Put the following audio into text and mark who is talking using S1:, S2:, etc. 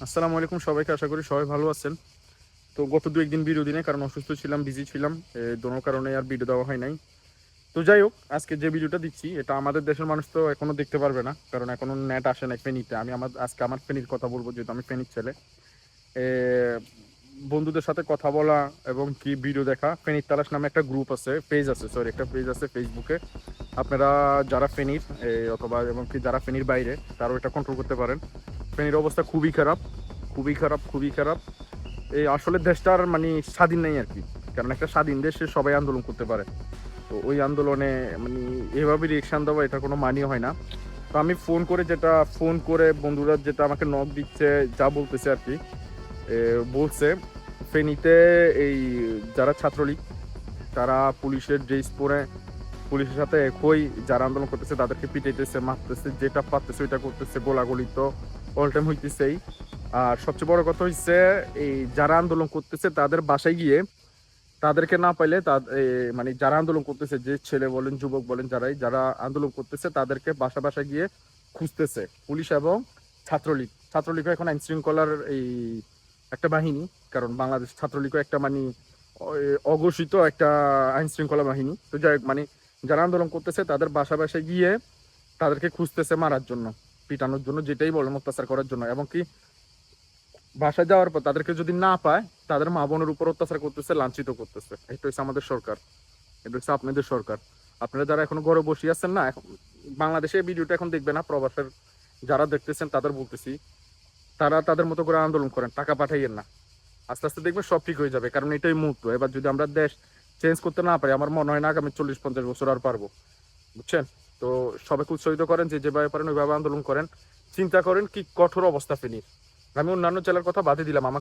S1: আসসালামু আলাইকুম সবাইকে, আশা করি সবাই ভালো আছেন। তো গত দু একদিন ভিডিও দিনে, কারণ অসুস্থ ছিলাম, বিজি ছিলাম দোনো কারণে আর ভিডিও দেওয়া হয় নাই। তো যাই হোক, আজকে যে ভিডিওটা দিচ্ছি, এটা আমাদের দেশের মানুষ তো এখনও দেখতে পারবে না, কারণ এখনও নেট আসে নাই ফেনিতে। আমি আমার, আজকে আমার ফেনির কথা বলব, যেহেতু আমি ফেনির ছেলে। বন্ধুদের সাথে কথা বলা এবং কি ভিডিও দেখা, ফেনির তালাশ নামে একটা গ্রুপ আছে পেজ আছে সরি একটা পেজ আছে ফেসবুকে আপনারা যারা ফেনির অথবা এবং কি যারা ফেনির বাইরে, তারাও এটা কন্ট্রোল করতে পারেন। ফেনীর অবস্থা খুবই খারাপ খুবই খারাপ খুবই খারাপ। এই আসলে দেশটার মানে স্বাধীন নেই আর কি। কারণ একটা স্বাধীন দেশে সবাই আন্দোলন করতে পারে। তো ওই আন্দোলনে মানে এভাবে রিয়েকশান দেওয়া, এটা কোনো মানিয়ে হয় না। তো আমি ফোন করে যেটা ফোন করে বন্ধুরা যেটা আমাকে নক দিচ্ছে, যা বলতেছে আর কি বলছে, ফেনীতে এই যারা ছাত্রলীগ, তারা পুলিশের ড্রেস পরে পুলিশের সাথে একই, যারা আন্দোলন করতেছে তাদেরকে পিটাইতেছে, মারতেছে, যেটা পারতেছে ওইটা করতেছে, গোলাগুলি তো অল টাইম হইতেছেই। আর সবচেয়ে বড় কথা হচ্ছে এই যারা আন্দোলন করতেছে, তাদের বাসায় গিয়ে তাদেরকে না পাইলে মানে যারা আন্দোলন করতেছে, যে ছেলে বলেন, যুবক বলেন, যারাই, যারা আন্দোলন করতেছে, তাদেরকে বাসা বাসা গিয়ে খুঁজতেছে পুলিশ এবং ছাত্রলীগ। ছাত্রলীগ এখন আইন শৃঙ্খলার এই একটা বাহিনী, কারণ বাংলাদেশ ছাত্রলীগও একটা মানে অঘোষিত একটা আইন শৃঙ্খলা বাহিনী। তো যাই মানে যারা আন্দোলন করতেছে, তাদের বাসা বাসায় গিয়ে তাদেরকে খুঁজতেছে মারার জন্য। পিটানোর জন্য, যেটাই বলেন অত্যাচার করার জন্য। এবং কি, বাসায় যাওয়ার পর তাদেরকে যদি না পায়, তাদের মা বোনের উপর অত্যাচার করতেছে, লাঞ্ছিত করতেছে। এটা হচ্ছে আমাদের সরকার। এটা হচ্ছে আপনাদের সরকার। আপনারা যারা এখনও ঘরে বসে আছেন না, এখন বাংলাদেশে ভিডিওটা এখন দেখবে না, প্রবাসের যারা দেখতেছেন তাদের বলতেছি, তারা তাদের মতো করে আন্দোলন করেন, টাকা পাঠাইয়েন না। আস্তে আস্তে দেখবে সব ঠিক হয়ে যাবে, কারণ এটাই মুহূর্ত। এবার যদি আমরা দেশ চেঞ্জ করতে না পারি, আমার মনে হয় না আগামী চল্লিশ পঞ্চাশ বছর আর পারব। বুঝছেন? তো সবাইকে উৎসাহিত করেন, যে যেভাবে পারেন ওইভাবে আন্দোলন করেন। চিন্তা করেন কি কঠোর অবস্থা ফেনীর। আমি অন্যান্য জেলার কথা বাদে দিলাম। আমার